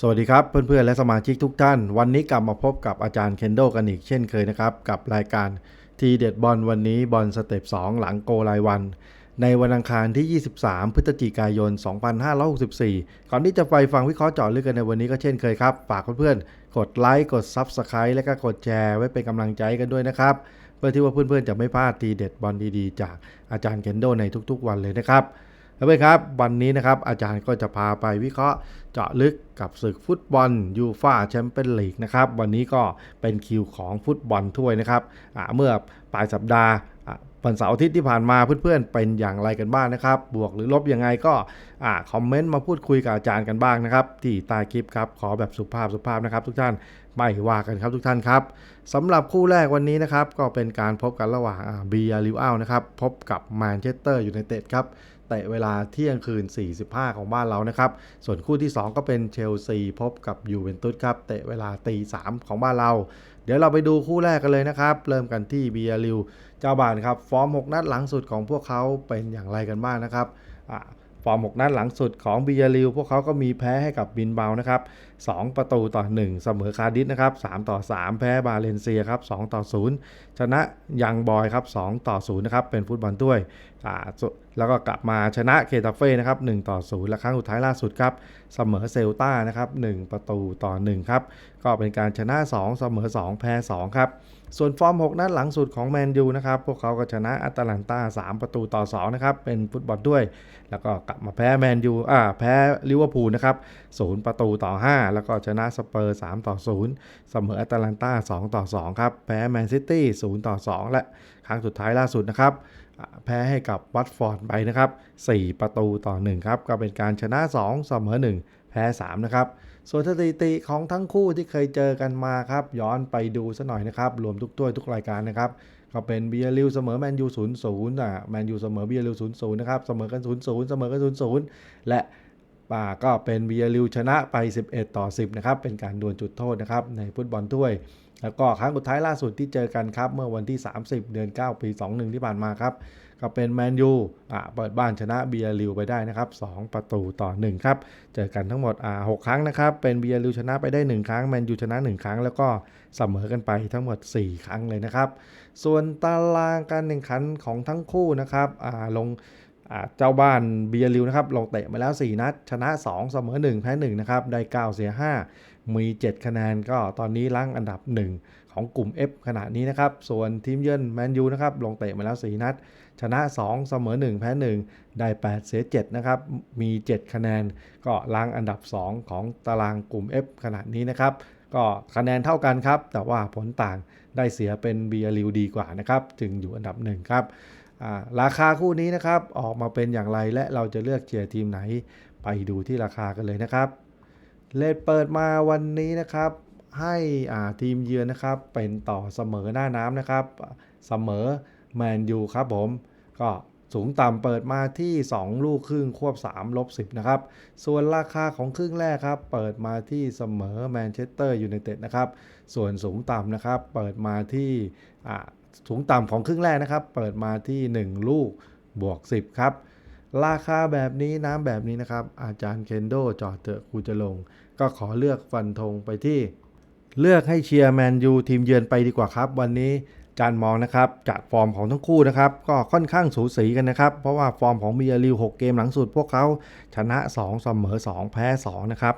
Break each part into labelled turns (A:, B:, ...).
A: สวัสดีครับเพื่อนๆและสมาชิกทุกท่าน วันนี้กลับมาพบกับอาจารย์เคนโดกันอีกเช่นเคยนะครับกับรายการทีเด็ดบอลวันนี้บอลสเต็ป2 หลังโกรายวัน ในวันอังคารที่ 23 พฤศจิกายน 2564 ก่อนที่จะไปฟังวิเคราะห์เจาะลึกกันในวันนี้ก็เช่นเคยครับฝากเพื่อนๆกดไลค์กด Subscribe และก็กดแชร์ไว้เป็นกำลังใจกันด้วยนะครับเพื่อที่ว่าเพื่อนๆจะไม่พลาดทีเด็ดบอลดีๆ จากอาจารย์เคนโดในทุกๆ วันเลยนะครับ แล้วไปครับ วันนี้นะครับอาจารย์ก็จะพาไปวิเคราะห์เจาะลึกกับศึกฟุตบอลยูฟ่าแชมเปี้ยนลีกนะครับ วันนี้ก็เป็นคิวของฟุตบอลถ้วยนะครับเมื่อปลายสัปดาห์วันเสาร์อาทิตย์ที่ผ่านมาเพื่อนๆเป็นอย่างไรกันบ้างนะครับ บวกหรือลบยังไงก็คอมเมนต์มาพูดคุยกับอาจารย์กันบ้างนะครับ ที่ใต้คลิปครับ ขอแบบสุภาพสุภาพนะครับทุกท่านไม่ว่ากันครับทุกท่านครับสำหรับคู่แรกวันนี้นะครับ ก็เป็นการพบกันระหว่างเบียริวอัลนะครับ พบกับแมนเชสเตอร์ยูไนเต็ดครับ ตะเวลาเที่ยงคืน 45 ของบ้านเรานะครับ ส่วนคู่ที่ 2 ก็เป็นเชลซีพบกับยูเวนตุสครับ เตะเวลาตี3ของบ้านเรา เดี๋ยวเราไปดูคู่แรกกันเลยนะครับ เริ่มกันที่เบียริวเจ้าบ้านครับ ฟอร์ม 6 นัดหลังสุดของพวกเขาเป็นอย่างไรกันบ้างนะครับฟอร์ม 6 นัดหลังสุดของเบียริว พวกเขาก็มีแพ้ให้กับบินเบานะครับ 2 ประตูต่อ 1 เสมอคาร์ดิสนะครับ 3 ต่อ 3 แพ้บาเลนเซียครับ 2 ต่อ 0ชนะยังบอยครับ2ต่อ0นะครับเป็นฟุตบอลถ้วยแล้วก็กลับมาชนะเคตาเฟ่นะครับ1ต่อ0และครั้งสุดท้ายล่าสุดครับเสมอเซลตานะครับ1ประตูต่อ1ครับก็เป็นการชนะ 2 เสมอ 2 แพ้2ครับส่วนฟอร์ม 6 นัดหลังสุดของแมนยูนะครับ พวกเขาก็ชนะอัตแลนตา3 ประตูต่อ 2 นะครับ เป็นฟุตบอลด้วย แล้วก็กลับมาแพ้แมนยูอ่าแพ้ลิเวอร์พูลนะครับ 0 ประตูต่อ 5 แล้วก็ชนะสเปอร์ 3 ต่อ 0 เสมอแอตแลนตา2 ต่อ 2 ครับ แพ้แมนซิตี้0 ต่อ 2 และครั้งสุดท้ายล่าสุดนะครับแพ้ให้กับวัตฟอร์ดไปนะครับ 4 ประตูต่อ 1 ครับ ก็เป็นการชนะ 2 เสมอ 1 แพ้ 3 นะครับ ส่วนสถิติของทั้งคู่ที่เคยเจอกันมาครับ ย้อนไปดูซะหน่อยนะครับ รวมทุกถ้วยทุกรายการนะครับ ก็เป็นเบียริวเสมอแมนยู0 0อะแมนยูเสมอเบียริว0 0นย์ศูนย์นะครับ เสมอกัน0 0เสมอกัน0 0และ ป่าก็เป็นเบียริวชนะไป 11 ต่อ 10 นะครับ เป็นการดวลจุดโทษนะครับ ในฟุตบอลถ้วย แล้วก็ครั้งสุดท้ายล่าสุดที่เจอกันครับ เมื่อวันที่ 30 เดือน 9 ปี 21 ที่ผ่านมาครับ ก็เป็นแมนยูอ่าเปิดบ้านชนะเบียริวไปได้นะครับ 2 ประตูต่อ 1 ครับ เจอกันทั้งหมดอ่า6ครั้งนะครับ เป็นเบียริวชนะไปได้ 1 ครั้ง แมนยูชนะ 1 ครั้ง แล้วก็เสมอกันไปทั้งหมด 4 ครั้งเลยนะครับ ส่วนตารางการแข่งขันของทั้งคู่นะครับอ่าลง เจ้าบ้านเบียริวนะครับลงเตะมาแล้ว 4 นัด ชนะ 2 เสมอ 1 แพ้1นะครับ ได้ 9 เสีย 5 มี 7 คะแนนก็ตอนนี้ล้งอันดับ 1 ของกลุ่ม F ขณะนี้นะครับ ส่วนทีมเยือนแมนยูนะครับลงเตะมาแล้ว 4 นัด ชนะ 2 เสมอ 1 แพ้ 1 ได้ 8 เสีย 7 นะครับ มี 7 คะแนน ก็ล้งอันดับ 2 ของตารางกลุ่ม F ขณะนี้นะครับก็คะแนนเท่ากันครับ แต่ว่าผลต่างได้เสียเป็นเบียริวดีกว่านะครับ จึงอยู่อันดับ1ครับ ราคาคู่นี้นะครับออกมาเป็นอย่างไรและเราจะเลือกเชียร์ทีมไหน ไปดูที่ราคากันเลยนะครับ เลทเปิดมาวันนี้นะครับ ให้ทีมเยือนนะครับ เป็นต่อเสมอหน้าน้ำนะครับ เสมอแมนยูครับผม ก็สูงต่ำเปิดมาที่ 2 ลูกครึ่งควบ3ลบ10นะครับ ส่วนราคาของครึ่งแรกครับ เปิดมาที่เสมอแมนเชสเตอร์ยูไนเต็ดนะครับ ส่วนสูงต่ำนะครับ เปิดมาที่ สูงต่ำของครึ่งแรกนะครับ เปิดมาที่ 1 ลูกบวก 10 ครับ ราคาแบบนี้น้ำแบบนี้นะครับ อาจารย์เคนโดจอดเถอะกูจะลง ก็ขอเลือกฟันธงไปที่ เลือกให้เชียร์แมนยูทีมเยือนไปดีกว่าครับ วันนี้ จานมองนะครับจากฟอร์มของทั้งคู่นะครับก็ค่อนข้างสูสีกันนะครับ เพราะว่าฟอร์มของเบียริว 6 เกมหลังสุด พวกเขาชนะ 2 เสมอ 2 แพ้ 2 นะครับ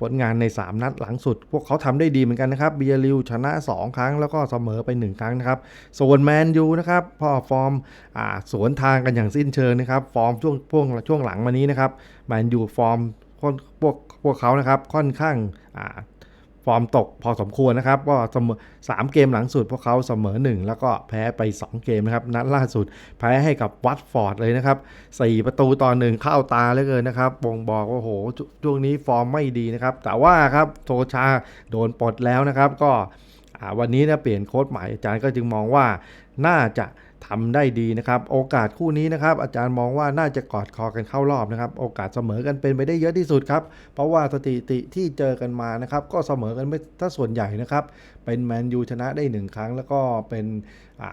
A: ผลงานใน 3 นัดหลังสุด พวกเขาทำได้ดีเหมือนกันนะครับเบียริวชนะ 2 ครั้งแล้วก็เสมอไป 1 ครั้งนะครับส่วนแมนยูนะครับพอฟอร์มสวนทางกันอย่างสิ้นเชิงนะครับฟอร์มช่วงช่วงช่วงหลังมานี้นะครับแมนยูฟอร์มพวกพวกเขานะครับค่อนข้างา ฟอร์มตกพอสมควรนะครับ ก็เสมอสามเกมหลังสุดพวกเขาเสมอ 1 แล้วก็แพ้ไป 2 เกมนะครับ นัดล่าสุดแพ้ให้กับวัตฟอร์ดเลยนะครับ 4 ประตูต่อหนึ่งเข้าตาเหลือเกินนะครับบ่งบอกว่าโหช่วงนี้ฟอร์มไม่ดีนะครับ แต่ว่าครับโทชาโดนปลดแล้วนะครับ ก็วันนี้นะเปลี่ยนโค้ชใหม่อาจารย์ก็จึงมองว่าน่าจะ ทำได้ดีนะครับ โอกาสคู่นี้นะครับ อาจารย์มองว่าน่าจะกอดคอกันเข้ารอบนะครับ โอกาสเสมอกันเป็นไปได้เยอะที่สุดครับ เพราะว่าสถิติที่เจอกันมานะครับ ก็เสมอกันไม่ถ้าส่วนใหญ่นะครับ เป็นแมนยูชนะได้ 1 ครั้ง แล้วก็เป็น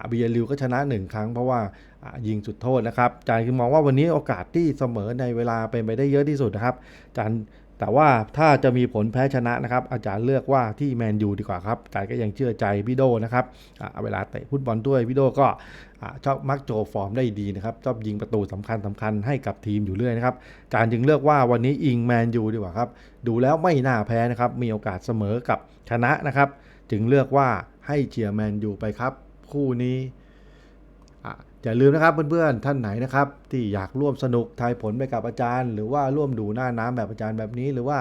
A: เบียริวก็ชนะ 1 ครั้ง เพราะว่าอ่ายิงจุดโทษนะครับอาจารย์คือมองว่าวันนี้โอกาสที่เสมอในเวลาเป็นไปได้เยอะที่สุดนะครับอาจารย์ แต่ว่าถ้าจะมีผลแพ้ชนะนะครับ อาจารย์เลือกว่าที่แมนยูดีกว่าครับแต่ก็ยังเชื่อใจพี่โดนะครับอ่าเวลาเตะฟุตบอลด้วยพี่โดก็ชอบมักโชว์ฟอร์มได้ดีนะครับชอบยิงประตูสำคัญสำคัญให้กับทีมอยู่เรื่อยนะครับอาจารย์จึงเลือกว่าวันนี้อิงแมนยูดีกว่าครับดูแล้วไม่น่าแพ้นะครับมีโอกาสเสมอกับชนะนะครับ จึงเลือกว่าให้เชียร์แมนยูไปครับ คู่นี้ อย่าลืมนะครับเพื่อนๆท่านไหนนะครับ ที่อยากร่วมสนุกทายผลไปกับอาจารย์ หรือว่าร่วมดูหน้าน้ำแบบอาจารย์แบบนี้ หรือว่า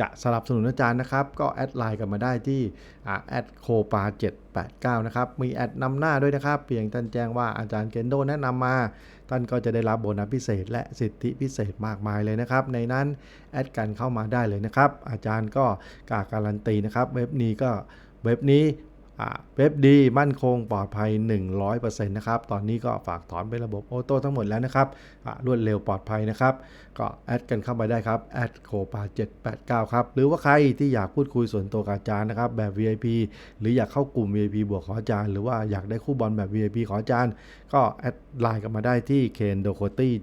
A: จะสนับสนุนอาจารย์นะครับ ก็แอดไลน์กันมาได้ที่แอดโคปา789 นะครับ มีแอดนำหน้าด้วยนะครับ เพียงท่านแจ้งว่าอาจารย์เคนโดแนะนำมา ท่านก็จะได้รับโบนัสพิเศษ และสิทธิพิเศษมากมายเลยนะครับ ในนั้นแอดกันเข้ามาได้เลยนะครับ อาจารย์ก็กาการันตีนะครับ เว็บนี้ก็เว็บนี้ เว็บดีมั่นคงปลอดภัย 100%นะครับ ตอนนี้ก็ฝากถอนเป็นระบบออโต้ทั้งหมดแล้วนะครับรวดเร็วปลอดภัยนะครับ ก็แอดกันเข้าไปได้ครับแอดโคปา789 ครับ หรือว่าใครที่อยากพูดคุยส่วนตัวกับอาจารย์นะครับ แบบ VIP หรืออยากเข้ากลุ่ม VIP บวกขออาจารย์ หรือว่าอยากได้คู่บอลแบบ VIP ขออาจารย์ ก็แอดไลน์กันมาได้ที่เคนโดโคตี้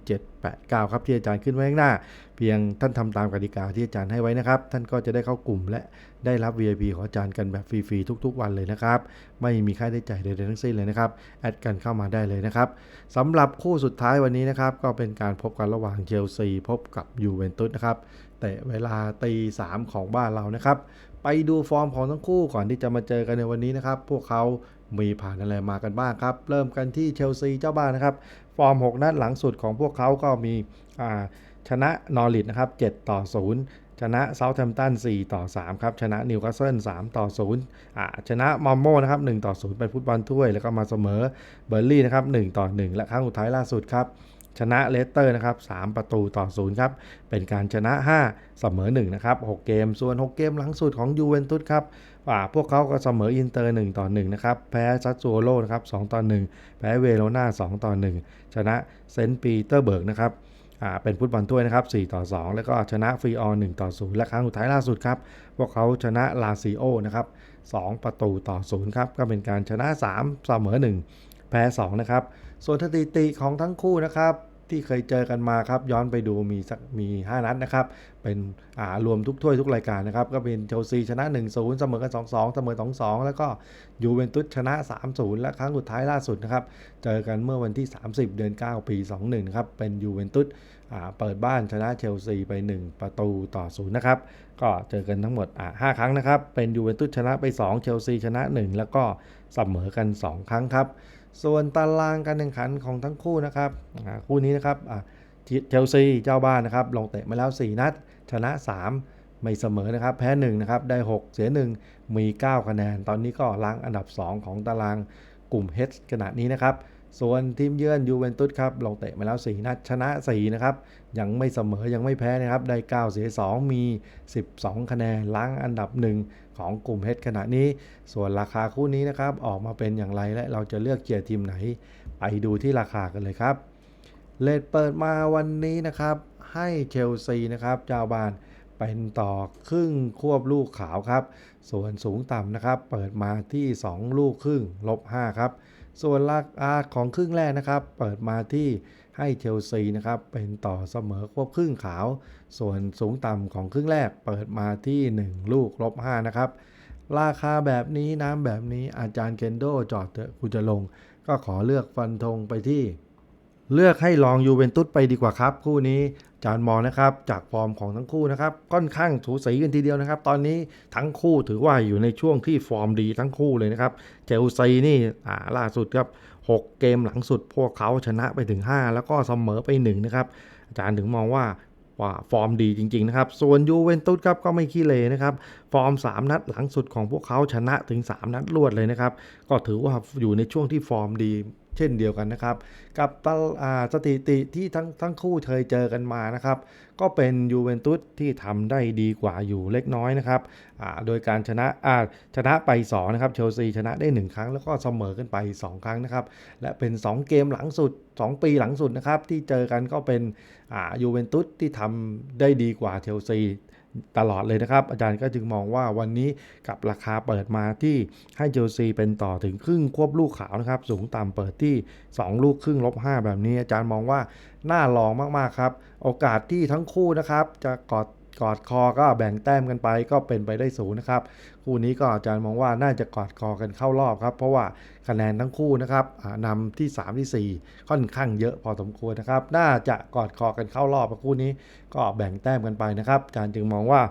A: 89ครับที่อาจารย์ขึ้นไว้ข้างหน้า เพียงท่านทำตามกติกาที่อาจารย์ให้ไว้นะครับ ท่านก็จะได้เข้ากลุ่มและได้รับ VIP ของอาจารย์กันแบบฟรีๆทุก ๆ วันเลยนะครับ ไม่มีค่าใช้จ่ายใดๆทั้งสิ้นเลยนะครับ แอดกันเข้ามาได้เลยนะครับสำหรับคู่สุดท้ายวันนี้นะครับ ก็เป็นการพบกันระหว่างเชลซีพบกับยูเวนตุสนะครับแต่เวลาตีสามของบ้านเรานะครับ ไปดูฟอร์มของทั้งคู่ก่อนที่จะมาเจอกันในวันนี้นะครับ พวกเขา มีผ่านอะไรมากันบ้างครับ เริ่มกันที่เชลซีเจ้าบ้านนะครับ ฟอร์ม 6 นัดหลังสุดของพวกเขาก็มีชนะนอริทนะครับ 7 ต่อ 0 ชนะเซาท์แฮมป์ตัน 4 ต่อ 3 ครับ ชนะนิวคาสเซิล 3 ต่อ 0อ่าชนะมอมโมนะครับ 1 ต่อ 0 เป็นฟุตบอลถ้วย แล้วก็มาเสมอเบอร์ลี่นะครับ 1 ต่อ 1 และครั้งสุดท้ายล่าสุดครับ ชนะเลสเตอร์นะครับ3ประตูต่อ0ครับ เป็นการชนะ 5 เสมอ1นะครับ6เกม ส่วน 6 เกมหลังสุดของยูเวนตุสครับอ่าพวกเขาก็เสมออินเตอร์ 1 ต่อ 1 นะครับ แพ้ซัตซูโอโลนะครับ2ต่อ 1 แพ้เวโรนา2ต่อ 1 ชนะเซนต์ปีเตอร์เบิร์กนะครับอ่าเป็นฟุตบอลถ้วยนะครับ4ต่อ 2 แล้วก็ชนะฟรีออล1ต่อ 0 และครั้งสุดท้ายล่าสุดครับ พวกเขาชนะลาซิโอนะครับ2ประตูต่อ 0 ครับ ก็เป็นการชนะ 3 เสมอ 1 แพ้2นะครับส่วนสถิติของทั้งคู่นะครับที่เคยเจอกันมาครับย้อนไปดูมีสักมี5นัดนะครับเป็นอ่ารวมทุกถ้วยทุกรายการนะครับก็เป็นเชลซีชนะ 1-0 เสมอกัน 2-2 เสมอ 2-2 แล้วก็ยูเวนตุสชนะ 3-0 และครั้งสุดท้ายล่าสุดนะครับเจอกันเมื่อวันที่ 30 เดือน 9 ปี 21ครับเป็นยูเวนตุสอ่าเปิดบ้านชนะเชลซีไป 1 ประตูต่อศูนย์นะครับก็เจอกันทั้งหมดอ่า5ครั้งนะครับเป็นยูเวนตุสชนะไป 2 เชลซีชนะ 1 แล้วก็เสมอกัน 2 ครั้งครับ ส่วนตารางการแข่งขันของทั้งคู่นะครับคู่นี้นะครับอ่าเชลซีเจ้าบ้านนะครับลงเตะมาแล้ว 4 นัด ชนะ 3 ไม่เสมอนะครับ แพ้1นะครับได้ 6 เสีย 1 มี 9 คะแนน ตอนนี้ก็ล้างอันดับ 2 ของตารางกลุ่ม H ขณะนี้นะครับ ส่วนทีมเยือนยูเวนตุสครับลงเตะมาแล้ว 4 นัดชนะ 4 นะครับ ยังไม่เสมอยังไม่แพ้นะครับ ได้ 9 เสีย 2 มี 12 คะแนนล้างอันดับ 1 ของกลุ่ม H ขณะนี้ ส่วนราคาคู่นี้นะครับ ออกมาเป็นอย่างไรและเราจะเลือกเชียร์ทีมไหน ไปดูที่ราคากันเลยครับเลทเปิดมาวันนี้นะครับ ให้เชลซีนะครับเจ้าบ้านเป็นต่อครึ่งควบลูกขาวครับ ส่วนสูงต่ำนะครับ เปิดมาที่ 2 ลูกครึ่งลบ5ครับ ส่วนราคาของครึ่งแรกนะครับ เปิดมาที่ให้เชลซีนะครับเป็นต่อเสมอควบครึ่งขาว ส่วนสูงต่ำของครึ่งแรก เปิดมาที่ 1 ลูกลบ5นะครับ ราคาแบบนี้น้ำแบบนี้อาจารย์เคนโดจอดเถอะกูจะลง ก็ขอเลือกฟันธงไปที่ เลือกให้ลองยูเวนตุสไปดีกว่าครับ คู่นี้อาจารย์มองนะครับ จากฟอร์มของทั้งคู่นะครับ ค่อนข้างถูสีกันทีเดียวนะครับ ตอนนี้ทั้งคู่ถือว่าอยู่ในช่วงที่ฟอร์มดีทั้งคู่เลยนะครับเชลซีนี่อ่าล่าสุดครับ 6 เกมหลังสุด พวกเขาชนะไปถึง 5 แล้วก็เสมอไป1นะครับอาจารย์ถึงมองว่าว่าฟอร์มดีจริง ๆ นะครับ ส่วนยูเวนตุสครับก็ไม่ขี้เลนะครับ ฟอร์ม 3 นัดหลังสุดของพวกเขาชนะถึง 3 นัดรวดเลยนะครับ ก็ถือว่าอยู่ในช่วงที่ฟอร์มดี เช่นเดียวกันนะครับ กับตสถิติที่ทั้งทั้งคู่เคยเจอกันมานะครับ ก็เป็นยูเวนตุสที่ทำได้ดีกว่าอยู่เล็กน้อยนะครับโดยการชนะชนะไป2นะครับเชลซีชนะได้ 1 ครั้งแล้วก็เสมอกันไป 2 ครั้งนะครับ และเป็น 2 เกมหลังสุด 2 ปีหลังสุดนะครับที่เจอกันก็เป็นยูเวนตุสที่ทำได้ดีกว่าเชลซี ตลอดเลยนะครับ อาจารย์ก็จึงมองว่าวันนี้กับราคาเปิดมาที่ให้เชลซีเป็นต่อถึงครึ่งควบลูกขาวนะครับ สูงต่ำเปิดที่ 2 ลูกครึ่งลบ 5 แบบนี้ อาจารย์มองว่าน่าลองมากๆครับ โอกาสที่ทั้งคู่นะครับจะกอด กอดคอก็แบ่งแต้มกันไปก็เป็นไปได้สูงนะครับ คู่นี้ก็อาจารย์มองว่าน่าจะกอดคอกันเข้ารอบครับ เพราะว่าคะแนนทั้งคู่นะครับนำที่ 3 ที่ 4 ค่อนข้างเยอะพอสมควรนะครับ น่าจะกอดคอกันเข้ารอบคู่นี้ ก็แบ่งแต้มกันไปนะครับอาจารย์จึงมองว่า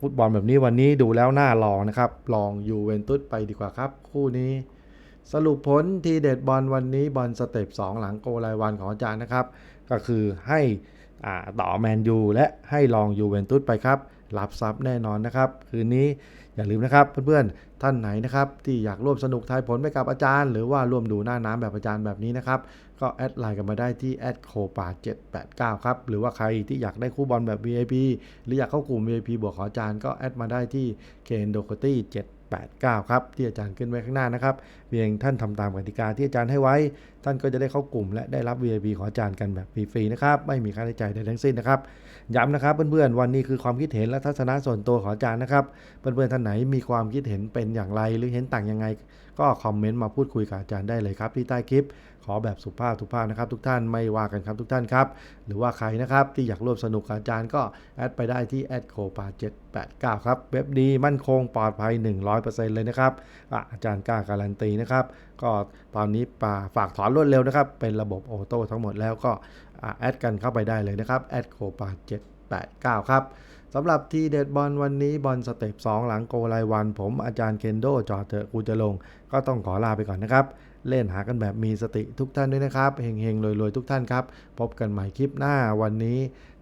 A: ฟุตบอลแบบนี้วันนี้ดูแล้วน่าลองนะครับ ลองยูเวนตุสไปดีกว่าครับ คู่นี้ สรุปผลทีเด็ดบอลวันนี้บอลสเต็ป2 หลังโกรายวันของอาจารย์นะครับ ก็คือให้ ต่อแมนยูและให้ลองยูเวนตุสไปครับรับทรัพย์แน่นอนนะครับ คืนนี้อย่าลืมนะครับเพื่อนๆ ท่านไหนนะครับที่อยากร่วมสนุกทายผลไปกับอาจารย์ หรือว่าร่วมดูหน้าน้ำแบบอาจารย์แบบนี้นะครับ ก็แอดไลน์กันมาได้ที่แอดโคปา789 ครับ หรือว่าใครที่อยากได้คู่บอลแบบ VIP หรืออยากเข้ากลุ่ม VIP บวกขออาจารย์ก็แอดมาได้ที่เคนโดโคตี้ 89 ครับ ที่อาจารย์ขึ้นไว้ข้างหน้านะครับเพียงท่านทำตามกติกาที่อาจารย์ให้ไว้ ท่านก็จะได้เข้ากลุ่ม และได้รับ VIP ของอาจารย์กันแบบฟรีๆนะครับไม่มีค่าใช้จ่ายใดทั้งสิ้นนะครับย้ำนะครับเพื่อนๆวันนี้คือความคิดเห็นและทัศนะส่วนตัวของอาจารย์นะครับเพื่อนๆท่านไหนมีความคิดเห็นเป็นอย่างไรหรือเห็นต่างยังไง ก็คอมเมนต์มาพูดคุยกับอาจารย์ได้เลยครับที่ใต้คลิป ขอแบบสุภาพทุกภาพนะครับทุกท่านไม่ว่ากันครับทุกท่านครับ หรือว่าใครนะครับที่อยากร่วมสนุกอาจารย์ก็แอดไปได้ที่แอดโคปา789ครับ เว็บดีมั่นคงปลอดภัย 100%เลยนะครับอาจารย์กล้าการันตีนะครับ ก็ตอนนี้ปาฝากถอนรวดเร็วนะครับ เป็นระบบออโต้ทั้งหมดแล้วก็แอดกันเข้าไปได้เลยนะครับแอดโคปา789ครับสำหรับทีเด็ดบอลวันนี้บอลสเต็ป2 หลังโกรายวัน ผมอาจารย์เคนโดจอเถอะกูจะลง ก็ต้องขอลาไปก่อนนะครับ เล่นหากันแบบมีสติทุกท่านด้วยนะครับเฮงๆรวยๆทุกท่านครับ พบกันใหม่คลิปหน้าวันนี้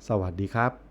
A: สวัสดีครับ